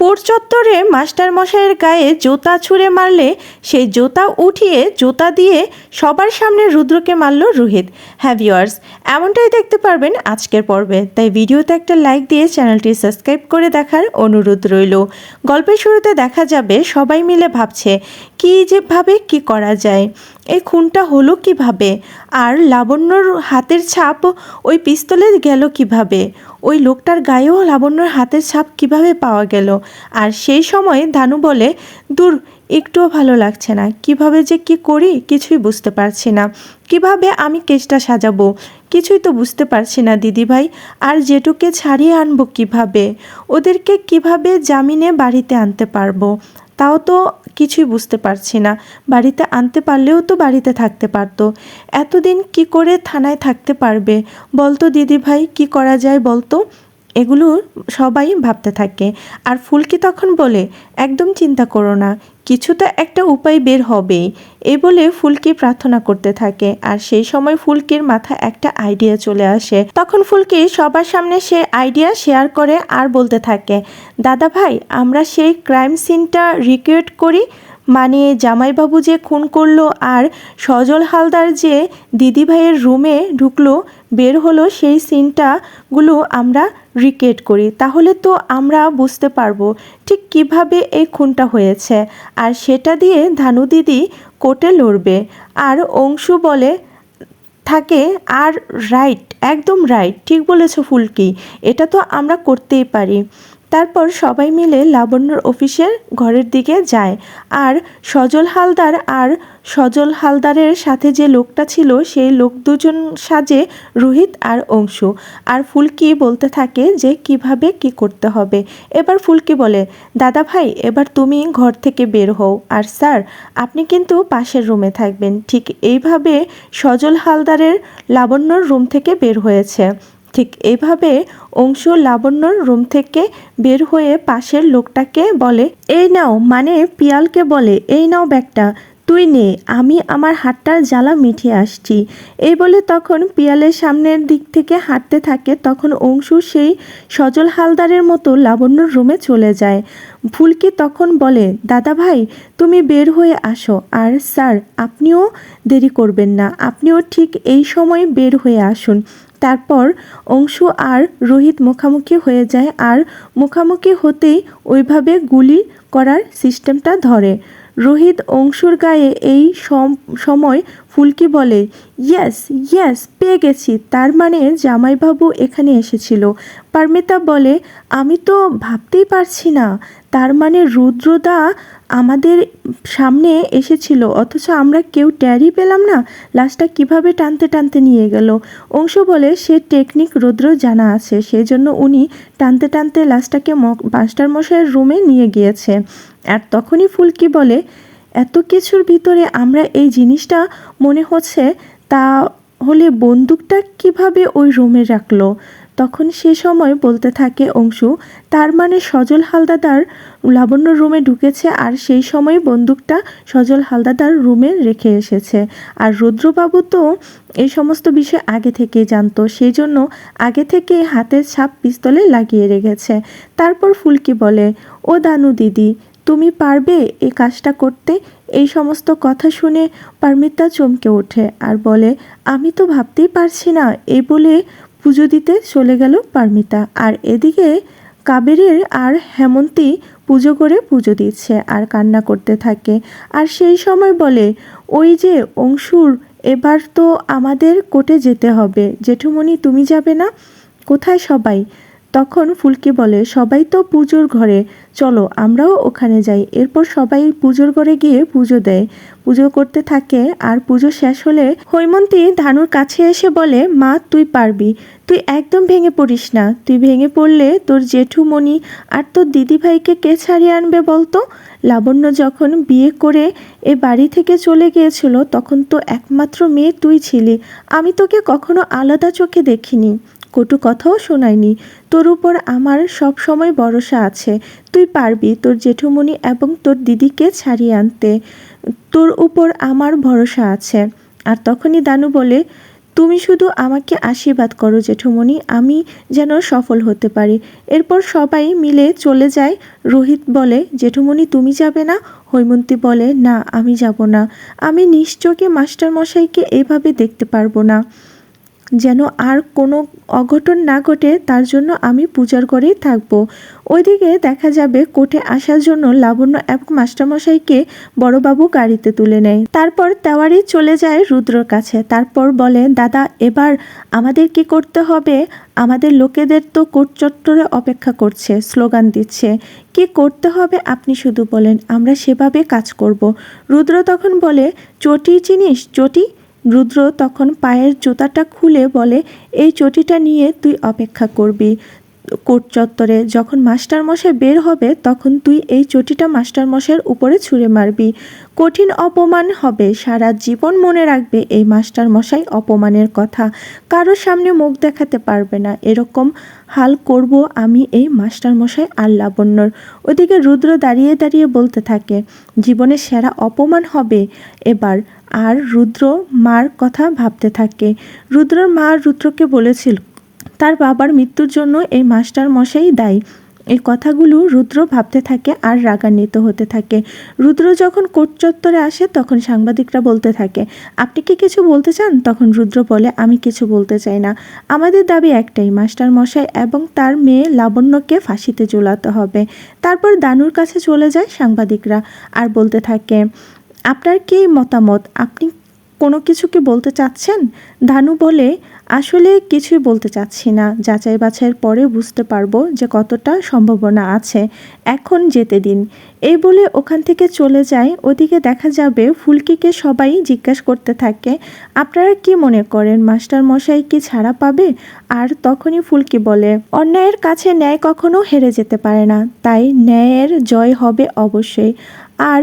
পোর চত্বরে মাস্টার মশাইয়ের গায়ে জোতা ছুঁড়ে মারলে সেই জোতা উঠিয়ে জোতা দিয়ে সবার সামনে রুদ্রকে মারল রোহিত। হ্যাঁ ভিওয়ার্স এমনটাই দেখতে পারবেন আজকের পর্বে। তাই ভিডিওতে একটা লাইক দিয়ে চ্যানেলটি সাবস্ক্রাইব করে দেখার অনুরোধ রইল। গল্পের শুরুতে দেখা যাবে সবাই মিলে ভাবছে, কী যেভাবে কি করা যায়? এই খুনটা হলো কীভাবে? আর লাবণ্যর হাতের ছাপ ওই পিস্তলে গেল কীভাবে? ওই লোকটার গায়েও লাবণ্যর হাতের ছাপ কীভাবে পাওয়া গেল? আর সেই সময়ে ধানু বলে, দূর, একটুও ভালো লাগছে না। কীভাবে যে কি করি কিছুই বুঝতে পারছি না। কীভাবে আমি কেসটা সাজাবো? কিছুই তো বুঝতে পারছি না, দিদিভাই। আর জেঠুকে ছাড়িয়ে আনব কীভাবে? ওদেরকে কীভাবে জামিনে বাড়িতে আনতে পারব? তাও তো কিছুই বুঝতে পারছি না। বাড়িতে আনতে পারলেও তো বাড়িতে থাকতে পারতো। এতদিন কি করে থানায় থাকতে পারবে? বলতো দিদি ভাই কি করা যায় বলতো? এগুলো সবাই ভাবতে থাকে। আর ফুলকি তখন বলে, একদম চিন্তা করো না। কিছু তো একটা উপায় বের হবেই এ বলে ফুলকি প্রার্থনা করতে থাকে। আর সেই সময় ফুলকির মাথা একটা আইডিয়া চলে আসে। তখন ফুলকি সবার সামনে সে আইডিয়া শেয়ার করে আর বলতে থাকে, দাদা ভাই, আমরা সেই ক্রাইম সিনটা রিক্রিয়েট করি মানে জামাইবাবু যে খুন করল আর সজল হালদার যে দিদিভাইয়ের রুমে ঢুকলো, বের হলো সেই সিনটাগুলো আমরা রিক্রিয়েট করি। তাহলে তো আমরা বুঝতে পারব ঠিক কীভাবে এই খুনটা হয়েছে। আর সেটা দিয়ে ধানু দিদি কোর্টে লড়বে। আর অংশু বলে, থাকে আর রাইট, একদম রাইট, ঠিক বলেছ ফুলকি, এটা তো আমরা করতেই পারি। তারপর সবাই মিলে লাবণ্যর অফিসের ঘরের দিকে যায়। আর সজল হালদার আর সজল হালদারের সাথে যে লোকটা ছিল, সেই লোক দুজন সাজে রোহিত আর অংশু। আর ফুলকি বলতে থাকে যে, কীভাবে কি করতে হবে? এবার ফুলকি বলে, দাদা ভাই, এবার তুমি ঘর থেকে বের হও। আর স্যার, আপনি কিন্তু পাশের রুমে থাকবেন। ঠিক এইভাবে সজল হালদারের লাবণ্যর রুম থেকে বের হয়েছে। ঠিক এইভাবে অংশ লাবণ্যর রুম থেকে বের হয়ে পাশের লোকটাকে বলে, এই নাও। মানে পিয়ালকে বলে, এই নাও ব্যাগটা, তুই নে, আমি আমার হাতটার জ্বালা মিঠিয়ে আসছি। এই বলে তখন পিয়ালের সামনের দিক থেকে হাঁটতে থাকে, তখন অংশু সেই সজল হালদারের মতো লাবণ্যর রুমে চলে যায়। ফুলকি তখন বলে, দাদা ভাই, তুমি বের হয়ে আসো। আর স্যার, আপনিও দেরি করবেন না। আপনিও ঠিক এই সময় বের হয়ে আসুন। তারপর অংশু আর রোহিত মুখামুখি হয়ে যায়। আর মুখামুখি হতেই ওইভাবে গুলি করার সিস্টেমটা ধরে। রোহিত অংশুর গায়ে এই সময় ফুলকি বলে, ইয়েস ইয়েস, পেয়ে গেছি। তার মানে জামাইবাবু এখানে এসেছিল। পারমিতা বলে, আমি তো ভাবতেই পারছি না। তার মানে রুদ্রদা আমাদের সামনে এসেছিল, অথচ আমরা কেউ ট্যারি পেলাম না। লাশটা কীভাবে টানতে টানতে নিয়ে গেল? অংশ বলে, সে টেকনিক রুদ্র জানা আছে সেই জন্য উনি টানতে টানতে লাশটাকে মাস্টার মশাইয়ের রুমে নিয়ে গিয়েছে। আর তখনই ফুলকি বলে, এত কিছুর ভিতরে আমরা এই জিনিসটা মনে হচ্ছে, তা হলে বন্দুকটা কীভাবে ওই রুমে রাখল? তখন সে সময় বলতে থাকে অংশু, তার মানে সজল হালদাদার লাবণ্য রুমে ঢুকেছে আর সেই সময় বন্দুকটা সজল হালদাদার রুমে রেখে এসেছে। আর রুদ্রবাবু তো এই সমস্ত বিষয় আগে থেকে জানতো, সেই জন্য আগে থেকে হাতের ছাপ পিস্তলে লাগিয়ে রেখেছে। তারপর ফুলকি বলে, ও দানু দিদি, তুমি পারবে এই কাজটা করতে? এই সমস্ত কথা শুনে পারমিতা চমকে ওঠে আর বলে, আমি তো ভাবতেই পারছি না। এই বলে পুজো দিতে চলে গেল পারমিতা। আর এদিকে কাবেরের আর হেমন্তী পুজো করে পুজো দিচ্ছে আর কান্না করতে থাকে। আর সেই সময় বলে, ওই যে অংশুর, এবার তো আমাদের কোটে যেতে হবে। জেঠুমণি, তুমি যাবে না? কোথায় সবাই? তখন ফুলকি বলে, সবাই তো পুজোর ঘরে। চলো, আমরাও ওখানে যাই। এরপর সবাই পুজোর ঘরে গিয়ে পুজো দেয়। পুজো করতে থাকে আর পুজো শেষ হলে হৈমন্তী ধানুর কাছে এসে বলে, মা, তুই পারবি। তুই একদম ভেঙে পড়িস না। তুই ভেঙে পড়লে তোর জেঠুমণি আর তোর দিদিভাইকে কে ছাড়িয়ে আনবে বলতো? লাবণ্য যখন বিয়ে করে এ বাড়ি থেকে চলে গিয়েছিল, তখন তো একমাত্র মেয়ে তুই ছিলি। আমি তোকে কখনো আলাদা চোখে দেখিনি। কটু কথাও শোনায়নি। তোর উপর আমার সব সময় ভরসা আছে। তুই পারবি তোর জেঠুমণি এবং তোর দিদিকে ছাড়িয়ে আনতে। তোর উপর আমার ভরসা আছে। আর তখনই দানু বলে, তুমি শুধু আমাকে আশীর্বাদ করো জেঠুমণি, আমি যেন সফল হতে পারি। এরপর সবাই মিলে চলে যায়। রোহিত বলে, জেঠুমণি, তুমি যাবে না? হৈমন্তী বলে, না, আমি যাব না। আমি নিশ্চয়ই মাস্টারমশাইকে এভাবে দেখতে পারব না। যেন আর কোনো অঘটন না ঘটে, তার জন্য আমি পূজার করেই থাকব। ওইদিকে দেখা যাবে কোর্টে আসার জন্য লাবণ্য এবং মাস্টারমশাইকে বড়বাবু গাড়িতে তুলে নেয়। তারপর তেওয়ারি চলে যায় রুদ্রর কাছে। তারপর বলে, দাদা, এবার আমাদের কি করতে হবে? আমাদের লোকেদের তো কোর্ট চত্বরে অপেক্ষা করছে, স্লোগান দিচ্ছে। কি করতে হবে আপনি শুধু বলেন, আমরা সেভাবে কাজ করব। রুদ্র তখন বলে, চটি চিনিস? চটি? রুদ্র তখন পায়ের জুতাটা খুলে বলে এই চটিটা নিয়ে তুই অপেক্ষা করবি। কোর্ট চত্বরে, যখন মাস্টার মশাই বের হবে, তখন তুই এই চটিটা মাস্টার মশাইয়ের উপরে ছুঁড়ে মারবি। কঠিন অপমান হবে। সারা জীবন মনে রাখবে এই মাস্টার মশাই অপমানের কথা। কারোর সামনে মুখ দেখাতে পারবে না। এরকম হাল করব আমি এই মাস্টার মশাই আর লাবণ্যর ওদিকে রুদ্র দাঁড়িয়ে দাঁড়িয়ে বলতে থাকে জীবনের সেরা অপমান হবে এবার। আর রুদ্র মার কথা ভাবতে থাকে। রুদ্রর মা রুদ্রকে বলেছিল তার বাবার মৃত্যুর জন্য এই মাস্টার মশাই দায়ী। এই কথাগুলো রুদ্র ভাবতে থাকে আর রাগান্বিত হতে থাকে। রুদ্র যখন কোর্ট চত্বরে আসে, তখন সাংবাদিকরা বলতে থাকে, আপনি কি কিছু বলতে চান? তখন রুদ্র বলে, আমি কিছু বলতে চাই না। আমাদের দাবি একটাই, মাস্টার মশাই এবং তার মেয়ে লাবণ্যকে ফাঁসিতে ঝোলাতে হবে। তারপর দানুর কাছে চলে যায় সাংবাদিকরা আর বলতে থাকে, আপনার কি মতামত? আপনি কোনো কিছু কি বলতে চাচ্ছেন? ধানু বলে, আসলে কিছুই বলতে চাচ্ছি না। যাচাই বাছাইয়ের পরে বুঝতে পারব যে কতটা সম্ভাবনা আছে। এখন যেতে দিন। এই বলে ওখান থেকে চলে যায়। ওদিকে দেখা যাবে ফুলকিকে সবাই জিজ্ঞাসা করতে থাকে, আপনারা কি মনে করেন, মাস্টার মশাই কি ছাড়া পাবে? আর তখনই ফুলকি বলে, অন্যায়ের কাছে ন্যায় কখনো হেরে যেতে পারে না। তাই ন্যায়ের জয় হবে অবশ্যই। আর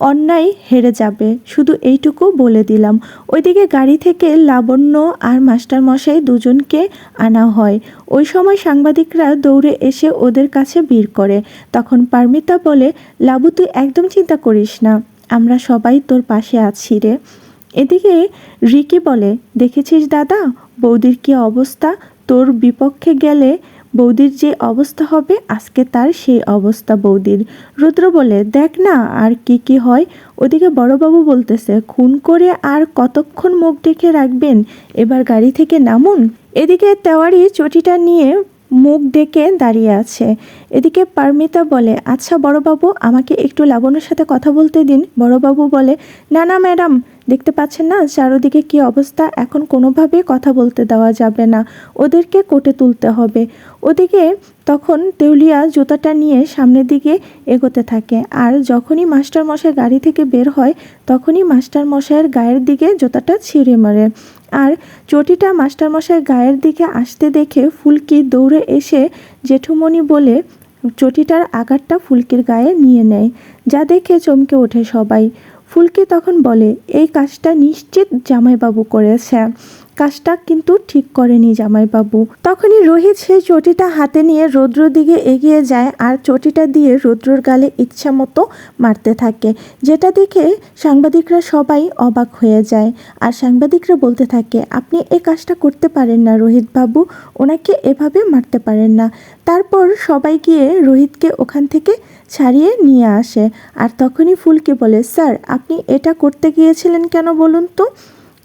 অন্যায় হেরে যাবে। শুধু এইটুকু বলে দিলাম। ওইদিকে গাড়ি থেকে লাবণ্য আর মাস্টার মশাই দুজনকে আনা হয়। ওই সময় সাংবাদিকরা দৌড়ে এসে ওদের কাছে ভিড় করে। তখন পারমিতা বলে, লাবু, তুই একদম চিন্তা করিস না। আমরা সবাই তোর পাশে আছি রে। এদিকে রিকি বলে, দেখেছিস দাদা? বৌদির কি অবস্থা? তোর বিপক্ষে গেলে বৌদির যে অবস্থা হবে, আজকে তার সেই অবস্থা বৌদির। রুদ্র বলে, দেখ না আর কি কি হয়। ওদিকে বড়বাবু বলতেছে, খুন করে আর কতক্ষণ মুখ ডেকে রাখবেন? এবার গাড়ি থেকে নামুন? এদিকে তেওয়ারি চটিটা নিয়ে মুখ ডেকে দাঁড়িয়ে আছে। এদিকে পারমিতা বলে আচ্ছা বড়বাবু, আমাকে একটু লাবণের সাথে কথা বলতে দিন। বড়বাবু বলে, না না, ম্যাডাম, দেখতে পাচ্ছেন না, চারোদিকে কি অবস্থা? এখন কোনোভাবে কথা বলতে দেওয়া যাবে না। ওদেরকে কোটে তুলতে হবে। ওদিকে তখন দেউলিয়া জুতাটা নিয়ে সামনের দিকে এগোতে থাকে। আর যখনই মাস্টার মশাই গাড়ি থেকে বের হয়, তখনই মাস্টার মশাইয়ের গায়ের দিকে জুতাটা ছিঁড়ে মারে। আর চটিটা মাস্টারমশাই গায়ের দিকে আসতে দেখে ফুলকি দৌড়ে এসে জেঠুমণি বলে, চটিটার আঘাতটা ফুলকির গায়ে নিয়ে নেয়, যা দেখে চমকে ওঠে সবাই। ফুলকি তখন বলে, এই কাজটা নিশ্চিত জামাইবাবু করেছে। কাজটা কিন্তু ঠিক করেনি জামাইবাবু। তখনই রোহিত সেই চটিটা হাতে নিয়ে রৌদ্র দিকে এগিয়ে যায় আর চটিটা দিয়ে রৌদ্রর গালে ইচ্ছা মতো মারতে থাকে, যেটা দেখে সাংবাদিকরা সবাই অবাক হয়ে যায়। আর সাংবাদিকরা বলতে থাকে, আপনি এই কাজটা করতে পারেন না রোহিত বাবু ওনাকে এভাবে মারতে পারেন না। তারপর সবাই গিয়ে রোহিতকে ওখান থেকে ছাড়িয়ে নিয়ে আসে। আর তখনই ফুলকে বলে, স্যার, আপনি এটা করতে গিয়েছিলেন কেন বলুন তো?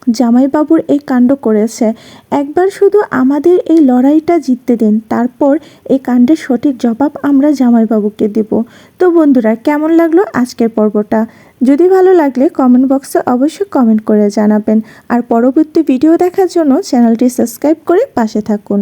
জামাইবাবুর এই কাণ্ড করেছে। একবার শুধু আমাদের এই লড়াইটা জিততে দিন, তারপর এই কাণ্ডের সঠিক জবাব আমরা জামাইবাবুকে দেব। তো বন্ধুরা, কেমন লাগল আজকের পর্বটা? যদি ভালো লাগলে কমেন্ট বক্সে অবশ্যই কমেন্ট করে জানাবেন। আর পরবর্তী ভিডিও দেখার জন্য চ্যানেলটি সাবস্ক্রাইব করে পাশে থাকুন।